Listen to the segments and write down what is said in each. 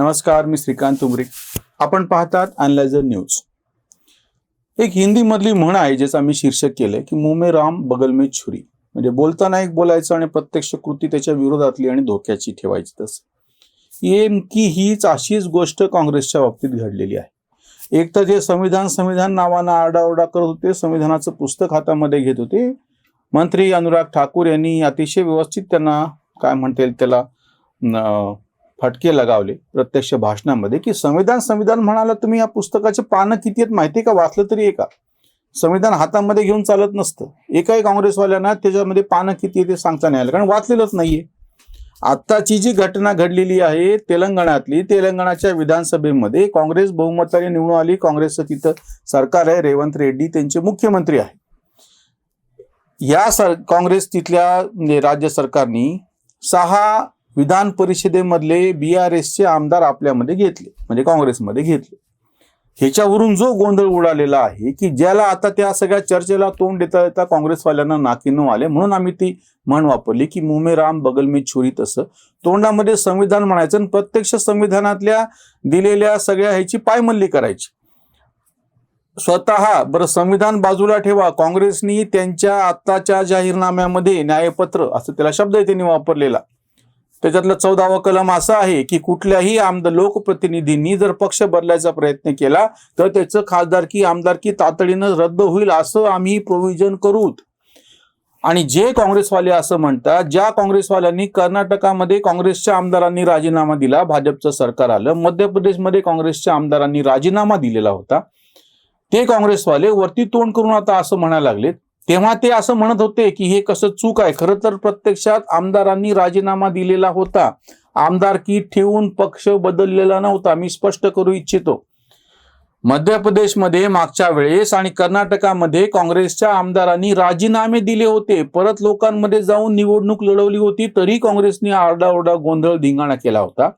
नमस्कार मी श्रीकांत उमरे आपण पाहतात अनलायझर न्यूज एक हिंदीमधली म्हण आहे ज्याचं आम्ही शीर्षक केलंय की मुंह में राम बगल में छुरी. म्हणजे बोलताना एक बोलायचं आणि प्रत्यक्ष कृती त्याच्या विरोधातली आणि धोक्याची ठेवायची तसं. नेमकी हीच अशीच गोष्ट काँग्रेसच्या बाबतीत घडलेली आहे. एक तर जे संविधान संविधान नावानं आरडाओरडा करत होते संविधानाचं पुस्तक हातामध्ये घेत होते. मंत्री अनुराग ठाकूर यांनी अतिशय व्यवस्थित त्यांना काय म्हणता येईल त्याला फटके लगावले प्रत्यक्ष भाषणामध्ये की संविधान संविधान म्हणाला तुम्ही या पुस्तकाचे पानं किती आहेत माहिती आहे का? वाचलं तरी एका. संविधान हातामध्ये घेऊन चालत नसतं. एकाही काँग्रेसवाल्यांना त्याच्यामध्ये पानं किती आहे ते सांगता नाही आलं कारण वाचलेलंच नाहीये. आत्ताची जी घटना घडलेली आहे तेलंगणातली तेलंगणाच्या विधानसभेमध्ये काँग्रेस बहुमताने निवडून आली. काँग्रेसचं तिथं सरकार आहे रेवंत रेड्डी त्यांचे मुख्यमंत्री आहे या सर काँग्रेस तिथल्या म्हणजे राज्य सरकारनी सहा विधान परिषदेमधले बी आर एसचे आमदार आपल्यामध्ये घेतले म्हणजे काँग्रेसमध्ये घेतले. ह्याच्यावरून जो गोंधळ उडालेला आहे की ज्याला आता त्या सगळ्या चर्चेला तोंड देता देता काँग्रेसवाल्यांना न आले म्हणून आम्ही ती म्हण वापरली की मुमे राम बगल मी छुरी तसं. तोंडामध्ये संविधान म्हणायचं आणि प्रत्यक्ष संविधानातल्या दिलेल्या सगळ्या ह्याची पायमल्ली करायची. स्वतः बरं संविधान बाजूला ठेवा काँग्रेसनी त्यांच्या आत्ताच्या जाहीरनाम्यामध्ये न्यायपत्र असं त्याला शब्द आहे त्यांनी वापरलेला. त्याच्यातलं चौदावा कलम असा आहे की कुठल्याही आमदार लोकप्रतिनिधींनी जर पक्ष बदलायचा प्रयत्न केला तर त्याचं खासदारकी आमदारकी तातडीनं रद्द होईल असं आम्ही प्रोव्हिजन करू आणि जे काँग्रेसवाले असं म्हणतात ज्या काँग्रेसवाल्यांनी कर्नाटकामध्ये काँग्रेसच्या आमदारांनी राजीनामा दिला भाजपचं सरकार आलं मध्य प्रदेशमध्ये काँग्रेसच्या आमदारांनी राजीनामा दिलेला होता ते काँग्रेसवाले वरती तोंड करून आता असं म्हणायला लागलेत तेव्हा ते असं म्हणत होते की हे कसं चूक आहे. खरं तर प्रत्यक्षात आमदारांनी राजीनामा दिलेला होता. आमदारकी ठेवून पक्ष बदललेला नव्हता. मी स्पष्ट करू इच्छितो. मध्य प्रदेशमध्ये मागच्या वेळेस आणि कर्नाटकामध्ये काँग्रेसच्या आमदारांनी राजीनामे दिले होते. परत लोकांमध्ये जाऊन निवडणूक लढवली होती. तरी काँग्रेसने आरडाओरडा गोंधळ धिंगाणा केला होता.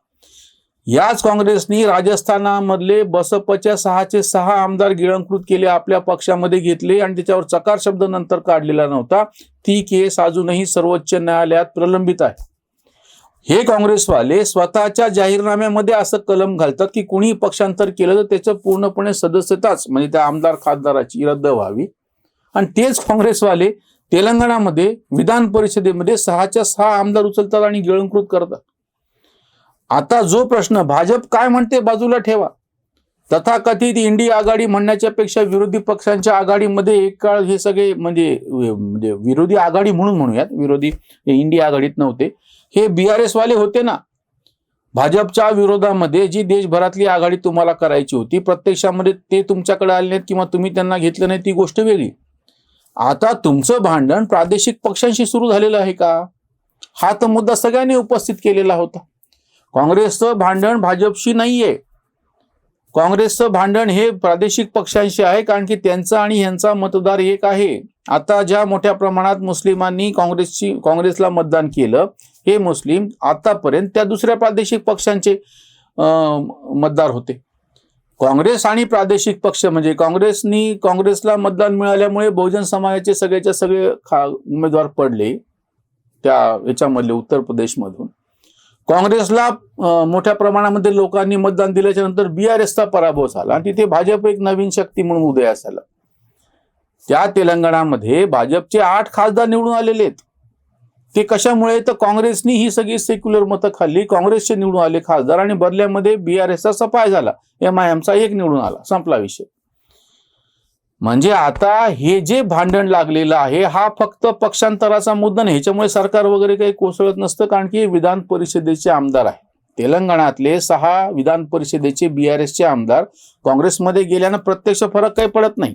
याच काँग्रेसनी राजस्थानामधले बसपच्या सहाचे सहा आमदार गिळंकृत केले आपल्या पक्षामध्ये घेतले आणि त्याच्यावर चकार शब्द नंतर काढलेला नव्हता. ती केस अजूनही सर्वोच्च न्यायालयात प्रलंबित आहे. हे काँग्रेसवाले स्वतःच्या जाहीरनाम्यामध्ये असं कलम घालतात की कुणी पक्षांतर केलं तर त्याचं पूर्णपणे सदस्यताच म्हणजे त्या आमदार खासदाराची रद्द व्हावी. आणि तेच काँग्रेसवाले तेलंगणामध्ये विधान परिषदेमध्ये सहाच्या सहा आमदार उचलतात आणि गिळंकृत करतात. आता जो प्रश्न भाजप काय म्हणते बाजूला ठेवा. तथाकथित इंडी आघाडी म्हणण्याच्या पेक्षा विरोधी पक्षांच्या आघाडीमध्ये एक काळ हे सगळे म्हणजे म्हणजे विरोधी आघाडी म्हणून म्हणूयात विरोधी इंडिया आघाडीत नव्हते. हे बी आर एस वाले होते ना भाजपच्या विरोधामध्ये जी देशभरातली आघाडी तुम्हाला करायची होती प्रत्यक्षामध्ये ते तुमच्याकडे आले नाहीत किंवा तुम्ही त्यांना घेतलं नाही ती गोष्ट वेगळी. आता तुमचं भांडण प्रादेशिक पक्षांशी सुरू झालेलं आहे का? हा तर मुद्दा सगळ्यांनी उपस्थित केलेला होता. काँग्रेसचं भांडण भाजपशी नाहीये. काँग्रेसचं भांडण हे प्रादेशिक पक्षांशी आहे कारण की त्यांचा आणि ह्यांचा मतदार एक आहे. आता ज्या मोठ्या प्रमाणात मुस्लिमांनी काँग्रेसची काँग्रेसला मतदान केलं हे मुस्लिम आतापर्यंत त्या दुसऱ्या प्रादेशिक पक्षांचे मतदार होते. काँग्रेस आणि प्रादेशिक पक्ष म्हणजे काँग्रेसनी काँग्रेसला मतदान मिळाल्यामुळे बहुजन समाजाचे सगळ्याच्या सगळे खा उमेदवार पडले. त्या याच्यामधले उत्तर प्रदेशमधून. काँग्रेसला मोठ्या प्रमाणामध्ये लोकांनी मतदान दिल्याच्या नंतर बी आर एसचा पराभव झाला आणि तिथे भाजप एक नवीन शक्ती म्हणून उदयास आला त्या तेलंगणामध्ये भाजपचे आठ खासदार निवडून आलेले आहेत. ते कशामुळे? तर काँग्रेसनी ही सगळी सेक्युलर मतं खाल्ली. काँग्रेसचे निवडून आले खासदार आणि बदल्यामध्ये बी आर एसचा सफाय झाला. एम आय एमचा एक निवडून आला. संपला विषय. म्हणजे आता हे जे भांडण लागलेलं आहे हा फक्त पक्षांतराचा मुद्दा नाही. ह्याच्यामुळे सरकार वगैरे काही कोसळत नसतं कारण की विधान परिषदेचे आमदार आहे तेलंगणातले सहा विधान परिषदेचे बी आर एसचे आमदार काँग्रेसमध्ये गेल्यानं प्रत्यक्ष फरक काही पडत नाही.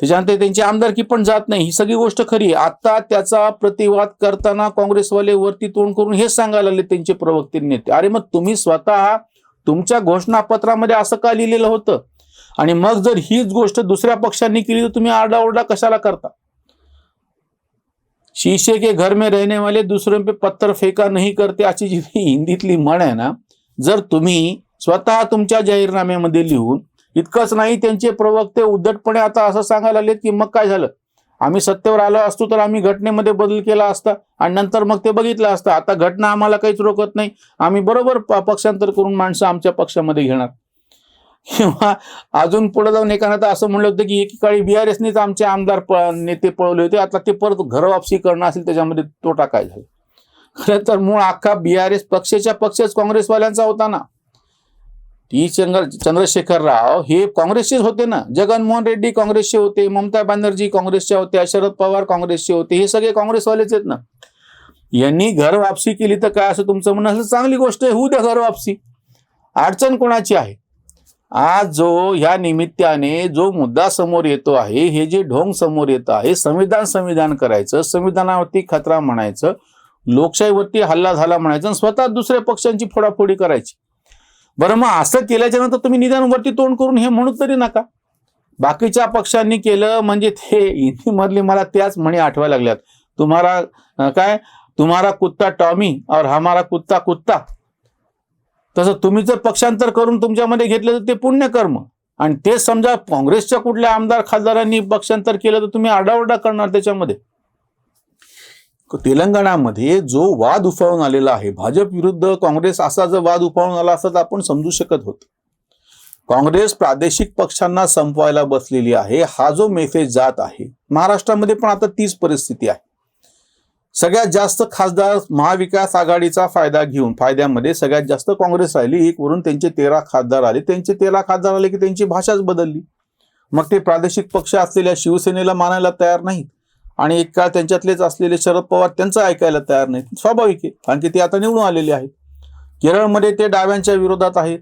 त्याच्यानंतर त्यांची आमदारकी पण जात नाही. ही सगळी गोष्ट खरी आहे. आता त्याचा प्रतिवाद करताना काँग्रेसवाले वरती तोंड करून हेच सांगायला लागले त्यांचे प्रवक्ते नेते. अरे मग तुम्ही स्वतः तुमच्या घोषणापत्रामध्ये असं का लिहिलेलं होतं? आणि मग जर हीच गोष्ट दुसऱ्या पक्षांनी केली तर तुम्ही आरडाओरडा कशाला करता? शीशे के घर में रहने वाले दुसरे पे पत्थर फेका नाही करते अशी जी हिंदीतली म्हण आहे ना जर तुम्ही स्वतः तुमच्या जाहीरनाम्यामध्ये लिहून इतकंच नाही त्यांचे प्रवक्ते उद्धटपणे आता असं सांगायला लागलेत की मग काय झालं? आम्ही सत्तेवर आलो असतो तर आम्ही घटनेमध्ये बदल केला असता आणि नंतर मग ते बघितलं असतं. आता घटना आम्हाला काहीच रोखत नाही. आम्ही बरोबर पक्षांतर करून माणसं आमच्या पक्षामध्ये घेणार. किंवा अजून पुढे जाऊन एकानं तर असं म्हणलं होतं की एकेकाळी बी आर एसनेच आमचे आमदार प- नेते पळवले होते. आता ते परत घरवापसी करणं असेल त्याच्यामध्ये तोटा काय झाला खरं तर मूळ अख्खा बी आर एस पक्षाच्या पक्षच काँग्रेसवाल्यांचा होता ना. टी चंद्र चंद्रशेखर राव हे काँग्रेसचेच होते ना. जगनमोहन रेड्डी काँग्रेसचे होते ममता बॅनर्जी काँग्रेसच्या होत्या शरद पवार काँग्रेसचे होते. हे सगळे काँग्रेसवालेच आहेत ना. यांनी घर वापसी केली तर काय असं तुमचं म्हणणं असं चांगली गोष्ट आहे. होऊ द्या घर वापसी. अडचण कोणाची आहे? आज जो ह्या निमित्ताने जो मुद्दा समोर येतो आहे हे जे ढोंग समोर येत आहे संविधान संविधान करायचं संविधानावरती खतरा म्हणायचं लोकशाहीवरती हल्ला झाला म्हणायचं आणि स्वतः दुसऱ्या पक्षांची फोडाफोडी करायची. बरं मग असं केल्याच्यानंतर तुम्ही निदानवरती तोंड करून हे म्हणू तरी नका. बाकीच्या पक्षांनी केलं म्हणजे ते हिंदीमधली मला त्याच म्हणी आठवायला लागल्यात. तुम्हाला काय? तुम्हारा कुत्ता टॉमी और हमारा कुत्ता कुत्ता. तसं तुम्ही जर पक्षांतर करून तुमच्यामध्ये घेतलं तर ते पुण्यकर्म. आणि ते समजा काँग्रेसच्या कुठल्या आमदार खासदारांनी पक्षांतर केलं तर तुम्ही आरडाओरडा करणार त्याच्यामध्ये. तेलंगणामध्ये जो वाद उफाळून आलेला आहे भाजप विरुद्ध काँग्रेस असा जर वाद उफाळून आला असता तर आपण समजू शकत होतो. काँग्रेस प्रादेशिक पक्षांना संपवायला बसलेली आहे हा जो मेसेज जात आहे महाराष्ट्रामध्ये पण आता तीच परिस्थिती आहे. सगळ्यात जास्त खासदार महाविकास आघाडीचा फायदा घेऊन फायद्यामध्ये सगळ्यात जास्त काँग्रेस राहिली एक वरून त्यांचे तेरा खासदार आले. त्यांचे तेरा खासदार आले की त्यांची भाषाच बदलली. मग ते प्रादेशिक पक्ष असलेल्या शिवसेनेला मानायला तयार नाहीत. आणि एक काळ त्यांच्यातलेच असलेले शरद पवार त्यांचं ऐकायला तयार नाहीत. स्वाभाविक आहे कारण की ते आता निवडून आलेले आहेत. केरळमध्ये ते डाव्यांच्या विरोधात आहेत.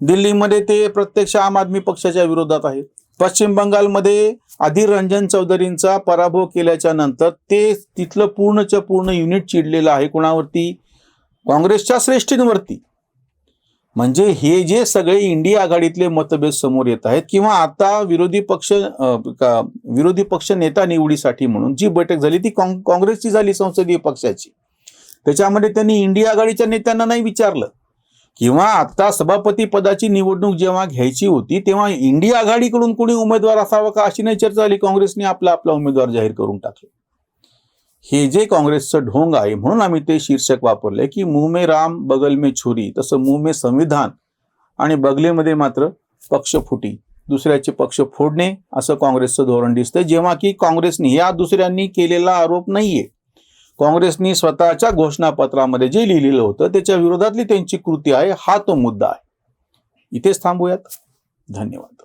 दिल्लीमध्ये ते प्रत्यक्ष आम आदमी पक्षाच्या विरोधात आहेत. पश्चिम बंगालमध्ये अधीर रंजन चौधरींचा पराभव केल्याच्यानंतर ते तिथलं पूर्णच्या पूर्ण युनिट चिडलेलं आहे कोणावरती? काँग्रेसच्या श्रेष्ठींवरती. म्हणजे हे जे सगळे इंडिया आघाडीतले मतभेद समोर येत आहेत किंवा आता विरोधी पक्ष का- विरोधी पक्ष नेता निवडीसाठी म्हणून जी बैठक झाली ती काँग्रेसची झाली संसदीय पक्षाची. त्याच्यामध्ये त्यांनी इंडिया आघाडीच्या नेत्यांना नाही विचारलं. किंवा आता सभापती पदाची निवडणूक जेव्हा घ्यायची होती तेव्हा इंडिया आघाडीकडून कोणी उमेदवार असावा का? अशी नाही चर्चा झाली. काँग्रेसने आपला आपला उमेदवार जाहीर करून टाकले. हे जे काँग्रेसचं ढोंग आहे म्हणून आम्ही ते शीर्षक वापरले की मुंह मे राम बगल मे छुरी तसं मुंह मे संविधान आणि बगलेमध्ये मात्र पक्ष फुटी. दुसऱ्याचे पक्ष फोडणे असं काँग्रेसचं धोरण दिसतंय. जेव्हा की काँग्रेसने या दुसऱ्यांनी केलेला आरोप नाहीये. काँग्रेसनी स्वतःच्या घोषणापत्रामध्ये जे लिहिलेलं होतं त्याच्या विरोधातली त्यांची कृती आहे हा तो मुद्दा आहे. इथेच थांबूयात. धन्यवाद.